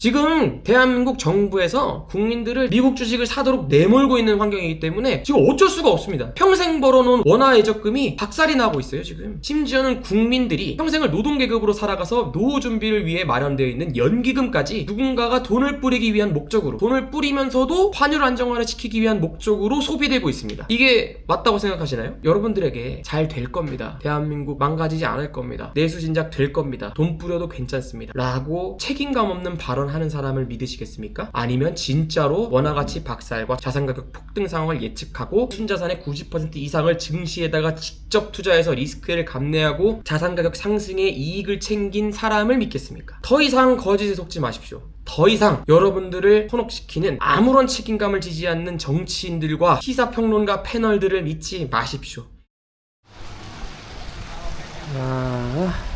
지금 대한민국 정부에서 국민들을 미국 주식을 사도록 내몰고 있는 환경이기 때문에 지금 어쩔 수가 없습니다. 평생 벌어놓은 원화 예적금이 박살이 나고 있어요, 지금. 심지어는 국민들이 평생을 노동계급으로 살아가서 노후 준비를 위해 마련되어 있는 연기금까지 누군가가 돈을 뿌리기 위한 목적으로 돈을 뿌리면서도 환율 안정화를 지키기 위한 목적으로 소비되고 있습니다. 이게 맞다고 생각하시나요? 여러분들에게 잘 될 겁니다. 대한민국 망가지지 않을 겁니다. 내수 진작 될 겁니다. 돈 뿌려도 괜찮습니다. 라고 책임감 없는 발언 하는 사람을 믿으시겠습니까? 아니면 진짜로 원화 가치 박살과 자산 가격 폭등 상황을 예측하고 순자산의 90% 이상을 증시에다가 직접 투자해서 리스크를 감내하고 자산 가격 상승의 이익을 챙긴 사람을 믿겠습니까? 더 이상 거짓에 속지 마십시오. 더 이상 여러분들을 현혹시키는 아무런 책임감을 지지 않는 정치인들과 시사평론가 패널들을 믿지 마십시오. 아...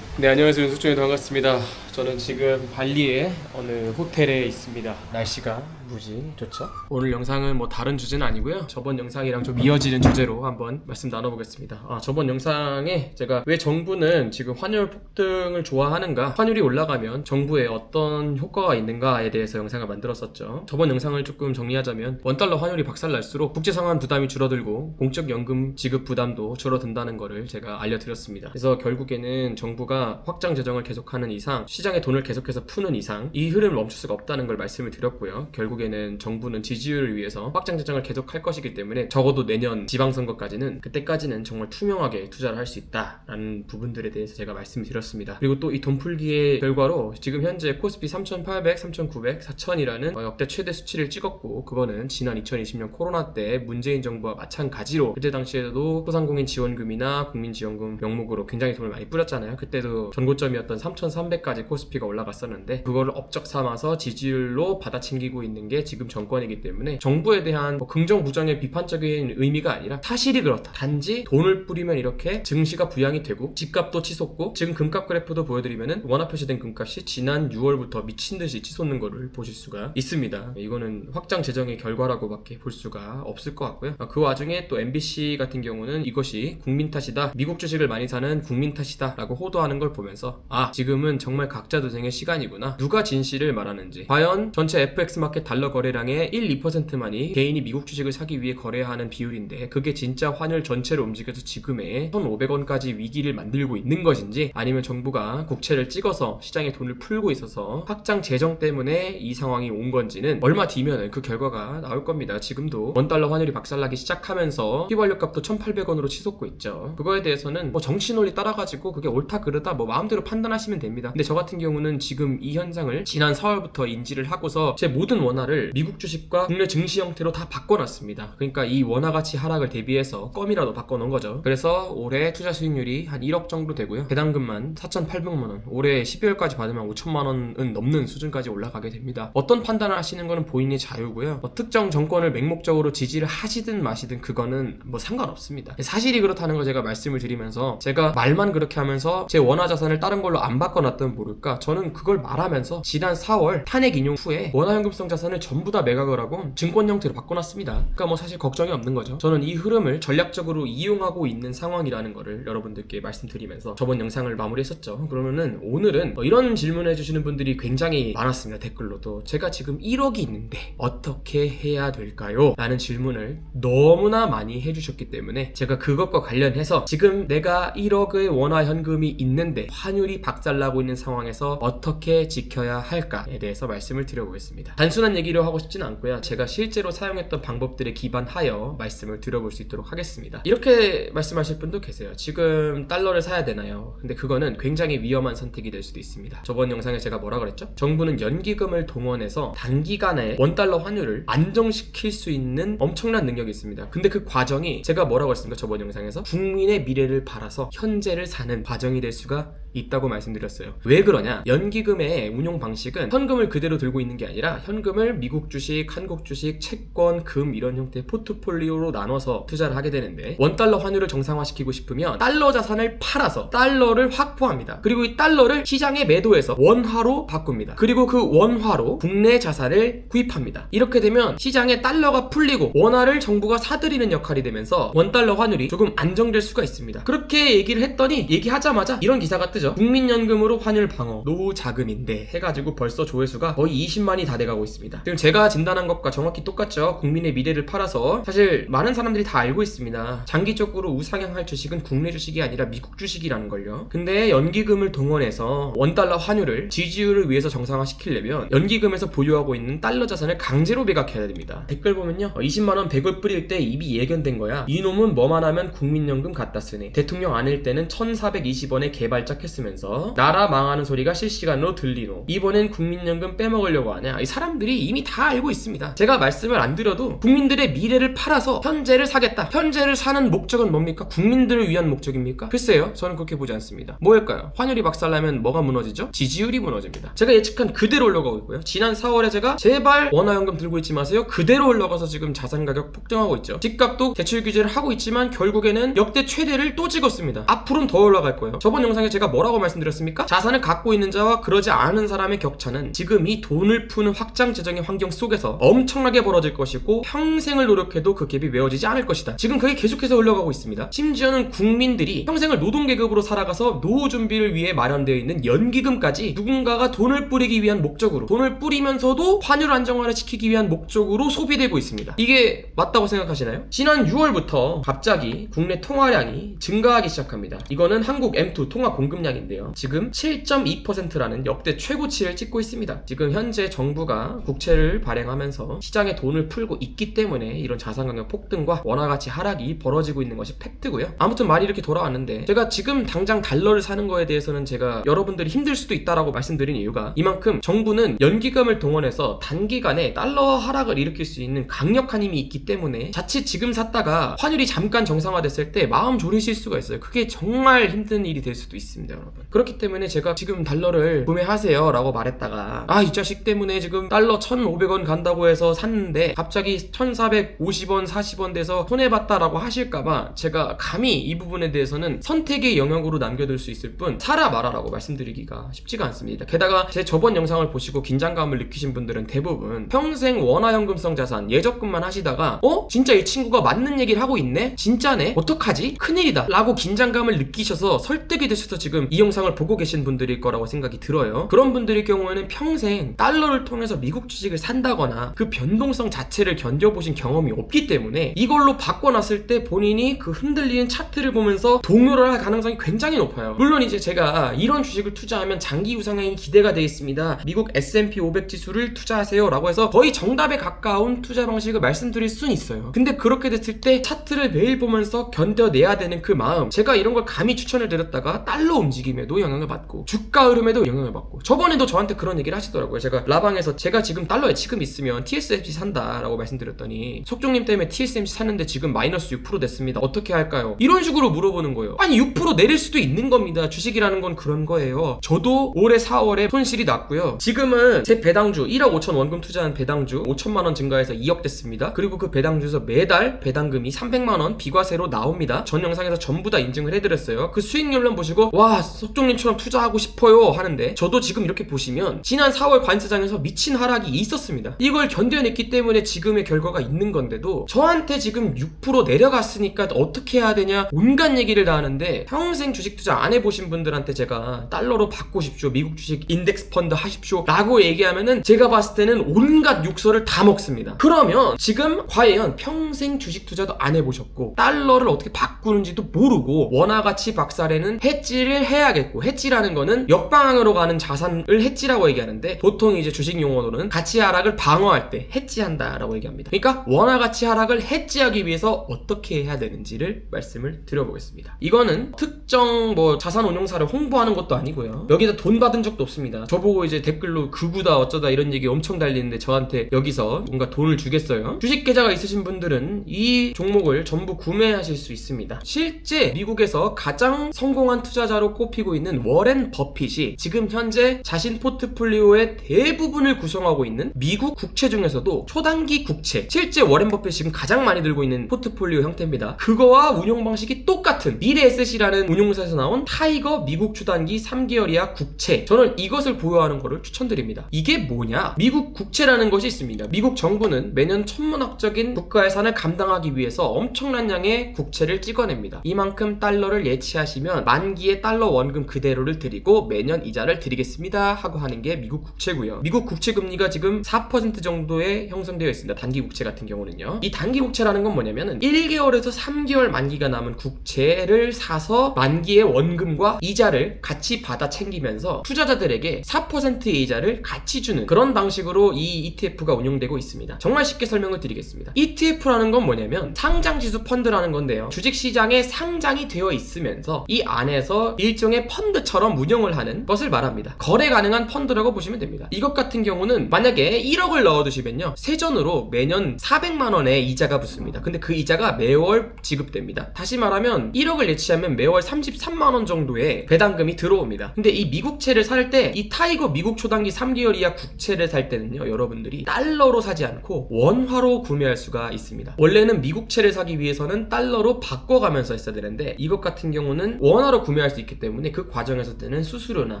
네 안녕하세요. 윤석준입니다 반갑습니다 저는 지금 발리의 어느 호텔에 있습니다. 날씨가 무지 좋죠? 오늘 영상은 뭐 다른 주제는 아니고요. 저번 영상이랑 좀 이어지는 주제로 한번 말씀 나눠보겠습니다. 아 저번 영상에 제가 왜 정부는 지금 환율 폭등을 좋아하는가 환율이 올라가면 정부에 어떤 효과가 있는가에 대해서 영상을 만들었었죠. 저번 영상을 조금 정리하자면 원달러 환율이 박살날수록 국제 상환 부담이 줄어들고 공적 연금 지급 부담도 줄어든다는 거를 제가 알려드렸습니다. 그래서 결국에는 정부가 확장 재정을 계속하는 이상 시 장에 돈을 계속해서 푸는 이상 이 흐름을 멈출 수가 없다는 걸 말씀을 드렸고요. 결국에는 정부는 지지율을 위해서 확장 재정을 계속할 것이기 때문에 적어도 내년 지방선거까지는 그때까지는 정말 투명하게 투자를 할 수 있다라는 부분들에 대해서 제가 말씀을 드렸습니다. 그리고 또 이 돈 풀기의 결과로 지금 현재 코스피 3,800, 3,900, 4,000이라는 역대 최대 수치를 찍었고 그거는 지난 2020년 코로나 때 문재인 정부와 마찬가지로 그때 당시에도 소상공인 지원금이나 국민지원금 명목으로 굉장히 돈을 많이 뿌렸잖아요. 그때도 전고점이었던 3,300까지 코스피가 올라갔었는데 그거를 업적 삼아서 지지율로 받아챙기고 있는 게 지금 정권이기 때문에 정부에 대한 뭐 긍정 부정의 비판적인 의미가 아니라 사실이 그렇다. 단지 돈을 뿌리면 이렇게 증시가 부양이 되고 집값도 치솟고 지금 금값 그래프도 보여드리면은 원화 표시된 금값이 지난 6월부터 미친 듯이 치솟는 거를 보실 수가 있습니다. 이거는 확장 재정의 결과라고밖에 볼 수가 없을 것 같고요. 그 와중에 또 MBC 같은 경우는 이것이 국민 탓이다. 미국 주식을 많이 사는 국민 탓이다라고 호도하는 걸 보면서 아 지금은 정말 각자 도생의 시간이구나. 누가 진실을 말하는지. 과연 전체 FX 마켓 달러 거래량의 1, 2%만이 개인이 미국 주식을 사기 위해 거래하는 비율인데 그게 진짜 환율 전체를 움직여서 지금의 1,500원까지 위기를 만들고 있는 것인지 아니면 정부가 국채를 찍어서 시장에 돈을 풀고 있어서 확장 재정 때문에 이 상황이 온 건지는 얼마 뒤면은 그 결과가 나올 겁니다. 지금도 원달러 환율이 박살나기 시작하면서 휘발유 값도 1,800원으로 치솟고 있죠. 그거에 대해서는 뭐 정치 논리 따라가지고 그게 옳다 그르다 뭐 마음대로 판단하시면 됩니다. 근데 저 같은 경우는 지금 이 현상을 지난 4월부터 인지를 하고서 제 모든 원화를 미국 주식과 국내 증시 형태로 다 바꿔놨습니다. 그러니까 이 원화 가치 하락을 대비해서 껌이라도 바꿔놓은 거죠. 그래서 올해 투자 수익률이 한 1억 정도 되고요. 배당금만 4,800만 원. 올해 12월까지 받으면 5천만 원은 넘는 수준까지 올라가게 됩니다. 어떤 판단을 하시는 거는 본인의 자유고요. 뭐 특정 정권을 맹목적으로 지지를 하시든 마시든 그거는 뭐 상관없습니다. 사실이 그렇다는 거 제가 말씀을 드리면서 제가 말만 그렇게 하면서 제 원화 자산을 다른 걸로 안 바꿔놨던 모 를까 저는 그걸 말하면서 지난 4월 탄핵 인용 후에 원화연금성 자산을 전부 다 매각을 하고 증권 형태로 바꿔놨습니다. 그러니까 뭐 사실 걱정이 없는 거죠. 저는 이 흐름을 전략적으로 이용하고 있는 상황이라는 거를 여러분들께 말씀드리면서 저번 영상을 마무리했었죠. 그러면은 오늘은 뭐 이런 질문을 해주시는 분들이 굉장히 많았습니다. 댓글로도 제가 지금 1억이 있는데 어떻게 해야 될까요? 라는 질문을 너무나 많이 해주셨기 때문에 제가 그것과 관련해서 지금 내가 1억의 원화 현금이 있는데 환율이 박살나고 있는 상황 에서 어떻게 지켜야 할까에 대해서 말씀을 드려보겠습니다. 단순한 얘기를 하고 싶지는 않고요. 제가 실제로 사용했던 방법들에 기반하여 말씀을 드려볼 수 있도록 하겠습니다. 이렇게 말씀하실 분도 계세요. 지금 달러를 사야 되나요? 근데 그거는 굉장히 위험한 선택이 될 수도 있습니다. 저번 영상에 제가 뭐라 그랬죠? 정부는 연기금을 동원해서 단기간에 원달러 환율을 안정시킬 수 있는 엄청난 능력이 있습니다. 근데 그 과정이 제가 뭐라고 했습니까? 저번 영상에서 국민의 미래를 바라서 현재를 사는 과정이 될 수가 있다고 말씀드렸어요. 왜 그러냐? 연기금의 운용 방식은 현금을 그대로 들고 있는 게 아니라 현금을 미국 주식, 한국 주식, 채권, 금 이런 형태의 포트폴리오로 나눠서 투자를 하게 되는데 원달러 환율을 정상화시키고 싶으면 달러 자산을 팔아서 달러를 확보합니다. 그리고 이 달러를 시장에 매도해서 원화로 바꿉니다. 그리고 그 원화로 국내 자산을 구입합니다. 이렇게 되면 시장에 달러가 풀리고 원화를 정부가 사들이는 역할이 되면서 원달러 환율이 조금 안정될 수가 있습니다. 그렇게 얘기를 했더니 얘기하자마자 이런 기사가 뜨죠. 문제죠. 국민연금으로 환율 방어, 노후 자금인데 해가지고 벌써 조회수가 거의 20만이 다 돼가고 있습니다. 지금 제가 진단한 것과 정확히 똑같죠. 국민의 미래를 팔아서 사실 많은 사람들이 다 알고 있습니다. 장기적으로 우상향할 주식은 국내 주식이 아니라 미국 주식이라는 걸요. 근데 연기금을 동원해서 원달러 환율을 지지율을 위해서 정상화시키려면 연기금에서 보유하고 있는 달러 자산을 강제로 매각해야 됩니다. 댓글 보면요. 어, 20만원 100을 뿌릴 때 입이 예견된 거야. 이놈은 뭐만 하면 국민연금 갖다 쓰네. 대통령 아닐 때는 1420원에 개발작 했 으면서 나라 망하는 소리가 실시간으로 들리노. 이번엔 국민연금 빼먹으려고 하냐. 이 사람들이 이미 다 알고 있습니다. 제가 말씀을 안 드려도 국민들의 미래를 팔아서 현재를 사겠다. 현재를 사는 목적은 뭡니까? 국민들을 위한 목적입니까? 글쎄요. 저는 그렇게 보지 않습니다. 뭐일까요? 환율이 박살나면 뭐가 무너지죠? 지지율이 무너집니다. 제가 예측한 그대로 올라가고 있고요. 지난 4월에 제가 제발 원화연금 들고 있지 마세요. 그대로 올라가서 지금 자산 가격 폭등하고 있죠. 집값도 대출 규제를 하고 있지만 결국에는 역대 최대를 또 찍었습니다. 앞으로는 더 올라갈 거예요. 저번 영상에 제가 뭐라고 말씀드렸습니까? 자산을 갖고 있는 자와 그러지 않은 사람의 격차는 지금 이 돈을 푸는 확장 재정의 환경 속에서 엄청나게 벌어질 것이고 평생을 노력해도 그 갭이 메워지지 않을 것이다. 지금 그게 계속해서 올라가고 있습니다. 심지어는 국민들이 평생을 노동계급으로 살아가서 노후 준비를 위해 마련되어 있는 연기금까지 누군가가 돈을 뿌리기 위한 목적으로 돈을 뿌리면서도 환율 안정화를 지키기 위한 목적으로 소비되고 있습니다. 이게 맞다고 생각하시나요? 지난 6월부터 갑자기 국내 통화량이 증가하기 시작합니다. 이거는 한국 M2 통화 공급 량인데요. 지금 7.2%라는 역대 최고치를 찍고 있습니다. 지금 현재 정부가 국채를 발행하면서 시장에 돈을 풀고 있기 때문에 이런 자산 가격 폭등과 원화 가치 하락이 벌어지고 있는 것이 팩트고요. 아무튼 말이 이렇게 돌아왔는데 제가 지금 당장 달러를 사는 거에 대해서는 제가 여러분들이 힘들 수도 있다라고 말씀드린 이유가 이만큼 정부는 연기금을 동원해서 단기간에 달러 하락을 일으킬 수 있는 강력한 힘이 있기 때문에 자칫 지금 샀다가 환율이 잠깐 정상화됐을 때 마음 졸이실 수가 있어요. 그게 정말 힘든 일이 될 수도 있습니다, 여러분. 그렇기 때문에 제가 지금 달러를 구매하세요 라고 말했다가 아 이 자식 때문에 지금 달러 1,500원 간다고 해서 샀는데 갑자기 1,450원, 40원 돼서 손해 봤다라고 하실까봐 제가 감히 이 부분에 대해서는 선택의 영역으로 남겨둘 수 있을 뿐 사라 말아라고 말씀드리기가 쉽지가 않습니다. 게다가 제 저번 영상을 보시고 긴장감을 느끼신 분들은 대부분 평생 원화연금성 자산 예적금만 하시다가 어? 진짜 이 친구가 맞는 얘기를 하고 있네? 진짜네? 어떡하지? 큰일이다 라고 긴장감을 느끼셔서 설득이 되셔서 지금 이 영상을 보고 계신 분들일 거라고 생각이 들어요. 그런 분들의 경우에는 평생 달러를 통해서 미국 주식을 산다거나 그 변동성 자체를 견뎌보신 경험이 없기 때문에 이걸로 바꿔놨을 때 본인이 그 흔들리는 차트를 보면서 동요를 할 가능성이 굉장히 높아요. 물론 이제 제가 이런 주식을 투자하면 장기 우상향이 기대가 되어 있습니다. 미국 S&P 500 지수를 투자하세요 라고 해서 거의 정답에 가까운 투자 방식을 말씀드릴 순 있어요. 근데 그렇게 됐을 때 차트를 매일 보면서 견뎌내야 되는 그 마음 제가 이런 걸 감히 추천을 드렸다가 달러 움직 임에도 영향을 받고 주가 흐름에도 영향을 받고 저번에도 저한테 그런 얘기를 하시더라고요. 제가 라방에서 제가 지금 달러에 지금 있으면 TSMC 산다라고 말씀드렸더니 속종님 때문에 TSMC 샀는데 지금 마이너스 6% 됐습니다. 어떻게 할까요? 이런 식으로 물어보는 거예요. 아니 6% 내릴 수도 있는 겁니다. 주식이라는 건 그런 거예요. 저도 올해 4월에 손실이 났고요. 지금은 제 배당주 1억 5천 원금 투자한 배당주 5천만 원 증가해서 2억 됐습니다. 그리고 그 배당주에서 매달 배당금이 300만 원 비과세로 나옵니다. 전 영상에서 전부 다 인증을 해드렸어요. 그 수익률만 보시고 와 속종님처럼 투자하고 싶어요 하는데 저도 지금 이렇게 보시면 지난 4월 관세장에서 미친 하락이 있었습니다. 이걸 견뎌냈기 때문에 지금의 결과가 있는 건데도 저한테 지금 6% 내려갔으니까 어떻게 해야 되냐 온갖 얘기를 다 하는데 평생 주식 투자 안 해보신 분들한테 제가 달러로 바꾸십시오. 미국 주식 인덱스 펀드 하십시오. 라고 얘기하면은 제가 봤을 때는 온갖 육설을 다 먹습니다. 그러면 지금 과연 평생 주식 투자도 안 해보셨고 달러를 어떻게 바꾸는지도 모르고 원화 가치 박살에는 해지를 해 야겠고 해지라는 거는 역방향으로 가는 자산을 해지라고 얘기하는데 보통 이제 주식 용어로는 가치 하락을 방어할 때 해지한다라고 얘기합니다. 그러니까 원화 가치 하락을 해지하기 위해서 어떻게 해야 되는지를 말씀을 드려보겠습니다. 이거는 특정 뭐 자산 운용사를 홍보하는 것도 아니고요. 여기다 돈 받은 적도 없습니다. 저보고 이제 댓글로 극우다 어쩌다 이런 얘기 엄청 달리는데 저한테 여기서 뭔가 돈을 주겠어요. 주식 계좌가 있으신 분들은 이 종목을 전부 구매하실 수 있습니다. 실제 미국에서 가장 성공한 투자자로 꼽 히고 있는 워렌 버핏이 지금 현재 자신 포트폴리오의 대부분을 구성하고 있는 미국 국채 중에서도 초단기 국채 실제 워렌 버핏이 지금 가장 많이 들고 있는 포트폴리오 형태입니다. 그거와 운용 방식이 똑같은 미래에셋이라는 운용사에서 나온 타이거 미국 초단기 3개월 이하 국채 저는 이것을 보유하는 것을 추천드립니다. 이게 뭐냐? 미국 국채라는 것이 있습니다. 미국 정부는 매년 천문학적인 국가 예산을 감당하기 위해서 엄청난 양의 국채를 찍어냅니다. 이만큼 달러를 예치하시면 만기의 달러 달러 원금 그대로를 드리고 매년 이자를 드리겠습니다 하고 하는 게 미국 국채고요. 미국 국채 금리가 지금 4% 정도에 형성되어 있습니다. 단기 국채 같은 경우는요. 이 단기 국채라는 건 뭐냐면은 1개월에서 3개월 만기가 남은 국채를 사서 만기의 원금과 이자를 같이 받아 챙기면서 투자자들에게 4%의 이자를 같이 주는 그런 방식으로 이 ETF가 운영되고 있습니다. 정말 쉽게 설명을 드리겠습니다. ETF라는 건 뭐냐면 상장 지수 펀드라는 건데요. 주식 시장에 상장이 되어 있으면서 이 안에서 일 종의 펀드처럼 운영을 하는 것을 말합니다. 거래 가능한 펀드라고 보시면 됩니다. 이것 같은 경우는 만약에 1억을 넣어두시면요. 세전으로 매년 400만 원의 이자가 붙습니다. 근데 그 이자가 매월 지급됩니다. 다시 말하면 1억을 예치하면 매월 33만 원 정도의 배당금이 들어옵니다. 근데 이 미국채를 살 때 이 타이거 미국 초단기 3개월 이하 국채를 살 때는요. 여러분들이 달러로 사지 않고 원화로 구매할 수가 있습니다. 원래는 미국채를 사기 위해서는 달러로 바꿔가면서 했어야 되는데 이것 같은 경우는 원화로 구매할 수 있기 때문에 그 과정에서 드는 수수료나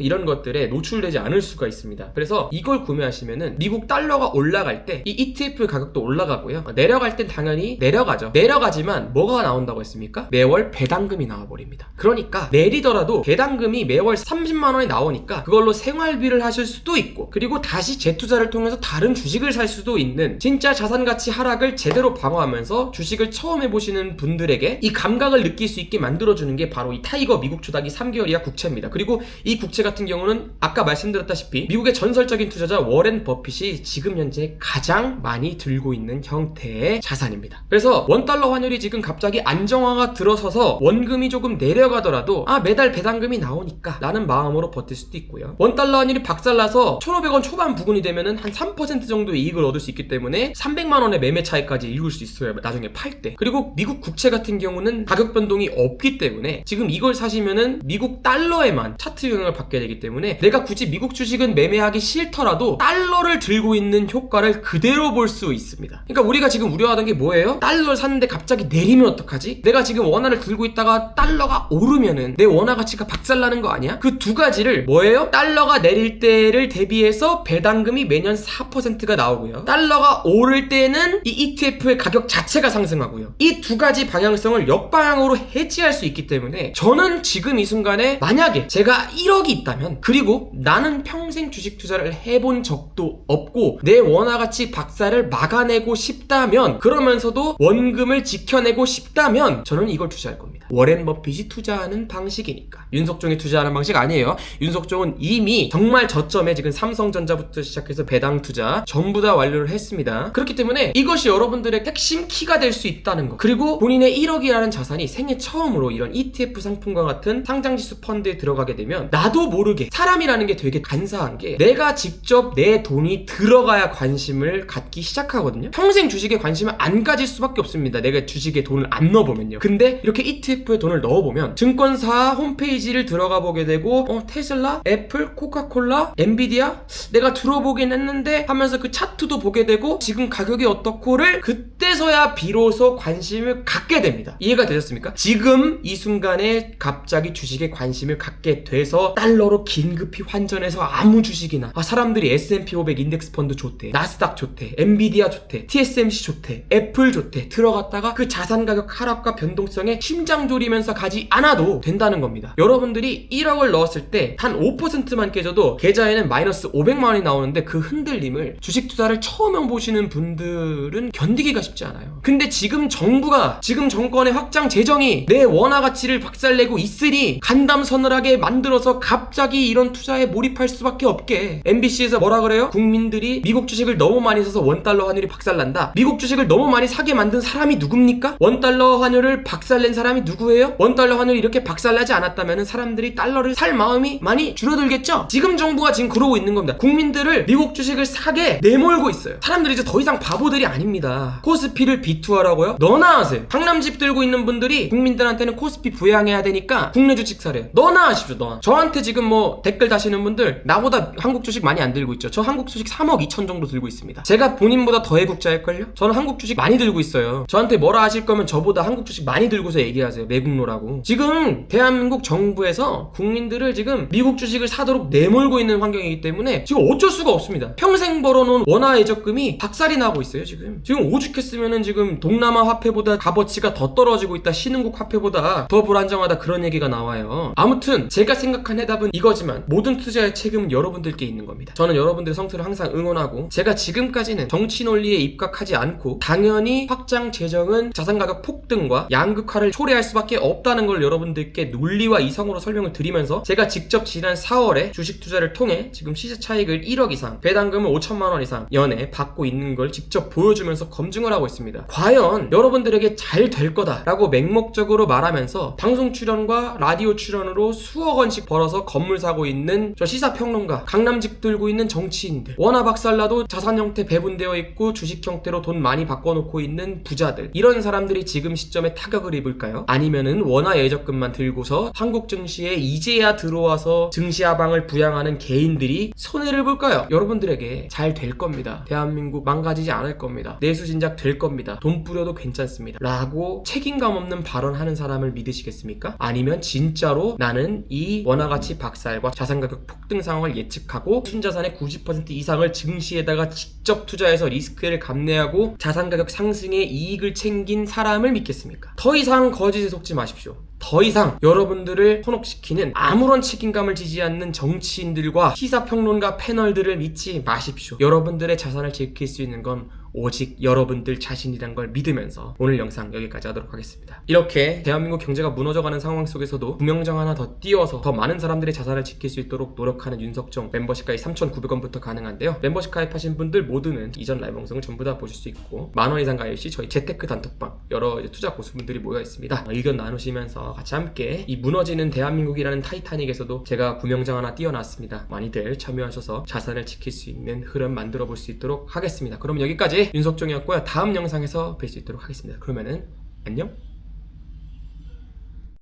이런 것들에 노출되지 않을 수가 있습니다. 그래서 이걸 구매하시면은 미국 달러가 올라갈 때 이 ETF 가격도 올라가고요. 내려갈 땐 당연히 내려가죠. 내려가지만 뭐가 나온다고 했습니까? 매월 배당금이 나와버립니다. 그러니까 내리더라도 배당금이 매월 30만 원이 나오니까 그걸로 생활비를 하실 수도 있고 그리고 다시 재투자를 통해서 다른 주식을 살 수도 있는 진짜 자산 가치 하락을 제대로 방어하면서 주식을 처음 해보시는 분들에게 이 감각을 느낄 수 있게 만들어주는 게 바로 이 타이거 미국 초닥이 3 개월 이하 국채입니다. 그리고 이 국채 같은 경우는 아까 말씀드렸다시피 미국의 전설적인 투자자 워렌 버핏이 지금 현재 가장 많이 들고 있는 형태의 자산입니다. 그래서 원달러 환율이 지금 갑자기 안정화가 들어서서 원금이 조금 내려가더라도 아 매달 배당금이 나오니까 라는 마음으로 버틸 수도 있고요. 원달러 환율이 박살나서 1,500원 초반 부근이 되면은 한 3% 정도의 이익을 얻을 수 있기 때문에 300만 원의 매매 차익까지 읽을 수 있어요. 나중에 팔 때. 그리고 미국 국채 같은 경우는 가격 변동이 없기 때문에 지금 이걸 사시면은 미국 달러에만 차트 영향을 받게 되기 때문에 내가 굳이 미국 주식은 매매하기 싫더라도 달러를 들고 있는 효과를 그대로 볼 수 있습니다. 그러니까 우리가 지금 우려하던 게 뭐예요? 달러를 샀는데 갑자기 내리면 어떡하지? 내가 지금 원화를 들고 있다가 달러가 오르면은 내 원화 가치가 박살나는 거 아니야? 그 두 가지를 뭐예요? 달러가 내릴 때를 대비해서 배당금이 매년 4%가 나오고요. 달러가 오를 때는 이 ETF의 가격 자체가 상승하고요. 이 두 가지 방향성을 역방향으로 해지할 수 있기 때문에 저는 지금 이 순간 에 만약에 제가 1억이 있다면 그리고 나는 평생 주식 투자를 해본 적도 없고 내 원화 가치 박살을 막아내고 싶다면 그러면서도 원금을 지켜내고 싶다면 저는 이걸 투자할 겁니다. 워렌 버핏이 투자하는 방식이니까. 윤석종이 투자하는 방식 아니에요. 윤석종은 이미 정말 저점에 지금 삼성전자부터 시작해서 배당 투자 전부 다 완료를 했습니다. 그렇기 때문에 이것이 여러분들의 핵심 키가 될 수 있다는 거. 그리고 본인의 1억이라는 자산이 생애 처음으로 이런 ETF 상품과 같은 상장 지수 펀드에 들어가게 되면 나도 모르게 사람이라는 게 되게 간사한 게 내가 직접 내 돈이 들어가야 관심을 갖기 시작하거든요. 평생 주식에 관심을 안 가질 수밖에 없습니다. 내가 주식에 돈을 안 넣어보면요. 근데 이렇게 ETF에 돈을 넣어보면 증권사 홈페이지를 들어가 보게 되고 어, 테슬라, 애플, 코카콜라, 엔비디아 내가 들어보긴 했는데 하면서 그 차트도 보게 되고 지금 가격이 어떻고를 그때서야 비로소 관심을 갖게 됩니다. 이해가 되셨습니까? 지금 이 순간에 갑자기 주식에 관심을 갖게 돼서 달러로 긴급히 환전해서 아무 주식이나 아 사람들이 S&P 500 인덱스 펀드 좋대 나스닥 좋대 엔비디아 좋대 TSMC 좋대 애플 좋대 들어갔다가 그 자산 가격 하락과 변동성에 심장 졸이면서 가지 않아도 된다는 겁니다. 여러분들이 1억을 넣었을 때한 5%만 깨져도 계좌에는 마이너스 500만 원이 나오는데 그 흔들림을 주식 투자를 처음 해보시는 분들은 견디기가 쉽지 않아요. 근데 지금 정부가 지금 정권의 확장 재정이 내 원화 가치를 박살내고 있으니 간담 서늘하게 만들어서 갑자기 이런 투자에 몰입할 수밖에 없게 MBC에서 뭐라 그래요? 국민들이 미국 주식을 너무 많이 사서 원달러 환율이 박살난다. 미국 주식을 너무 많이 사게 만든 사람이 누굽니까? 원달러 환율을 박살낸 사람이 누구예요? 원달러 환율이 이렇게 박살나지 않았다면 사람들이 달러를 살 마음이 많이 줄어들겠죠? 지금 정부가 지금 그러고 있는 겁니다. 국민들을 미국 주식을 사게 내몰고 있어요. 사람들이 이제 더 이상 바보들이 아닙니다. 코스피를 비투하라고요? 너나 하세요. 강남집 들고 있는 분들이 국민들한테는 코스피 부양해야 되니까 국내 주식 사래요. 너나 하십시오, 너나. 저한테 지금 뭐 댓글 다시는 분들 나보다 한국 주식 많이 안 들고 있죠. 저 한국 주식 3억 2천 정도 들고 있습니다. 제가 본인보다 더 애국자일걸요? 저는 한국 주식 많이 들고 있어요. 저한테 뭐라 하실 거면 저보다 한국 주식 많이 들고서 얘기하세요. 매국노라고. 지금 대한민국 정부에서 국민들을 지금 미국 주식을 사도록 내몰고 있는 환경이기 때문에 지금 어쩔 수가 없습니다. 평생 벌어놓은 원화 예적금이 박살이 나고 있어요, 지금. 지금 오죽했으면은 지금 동남아 화폐보다 값어치가 더 떨어지고 있다. 신흥국 화폐보다 더 불안정하다. 그런 얘기가 나와요. 아무튼 제가 생각한 해답은 이거지만 모든 투자의 책임은 여러분들께 있는 겁니다. 저는 여러분들의 성투를 항상 응원하고 제가 지금까지는 정치 논리에 입각하지 않고 당연히 확장 재정은 자산 가격 폭등과 양극화를 초래할 수밖에 없다는 걸 여러분들께 논리와 이성으로 설명을 드리면서 제가 직접 지난 4월에 주식 투자를 통해 지금 시세 차익을 1억 이상, 배당금을 5천만 원 이상 연에 받고 있는 걸 직접 보여주면서 검증을 하고 있습니다. 과연 여러분들에게 잘 될 거다라고 맹목적으로 말하면서 방송 출연과 라디오 출연으로 수억 원씩 벌어서 건물 사고 있는 저 시사평론가, 강남집 들고 있는 정치인들, 원화 박살나도 자산 형태 배분되어 있고 주식 형태로 돈 많이 바꿔놓고 있는 부자들 이런 사람들이 지금 시점에 타격을 입을까요? 아니면은 원화 예적금만 들고서 한국 증시에 이제야 들어와서 증시 하방을 부양하는 개인들이 손해를 볼까요? 여러분들에게 잘 될 겁니다. 대한민국 망가지지 않을 겁니다. 내수 진작 될 겁니다. 돈 뿌려도 괜찮습니다. 라고 책임감 없는 발언하는 사람을 믿으시겠습니까? 아니면 진짜 로 나는 이 원화 가치 박살과 자산 가격 폭등 상황을 예측하고 순자산의 90% 이상을 증시에다가 직접 투자해서 리스크를 감내하고 자산 가격 상승의 이익을 챙긴 사람을 믿겠습니까? 더 이상 거짓에 속지 마십시오. 더 이상 여러분들을 현혹시키는 아무런 책임감을 지지 않는 정치인들과 시사평론가 패널들을 믿지 마십시오. 여러분들의 자산을 지킬 수 있는 건 오직 여러분들 자신이란 걸 믿으면서 오늘 영상 여기까지 하도록 하겠습니다. 이렇게 대한민국 경제가 무너져가는 상황 속에서도 구명정 하나 더 띄워서 더 많은 사람들의 자산을 지킬 수 있도록 노력하는 윤석정 멤버십 가입 3,900원부터 가능한데요. 멤버십 가입하신 분들 모두는 이전 라이브 방송을 전부 다 보실 수 있고 만원 이상 가입 시 저희 재테크 단톡방 여러 투자 고수분들이 모여 있습니다. 의견 나누시면서 같이 함께 이 무너지는 대한민국이라는 타이타닉에서도 제가 구명정 하나 띄워놨습니다. 많이들 참여하셔서 자산을 지킬 수 있는 흐름 만들어 볼 수 있도록 하겠습니다. 그럼 여기 윤석정이었고요. 다음 영상에서 뵐 수 있도록 하겠습니다. 그러면은 안녕.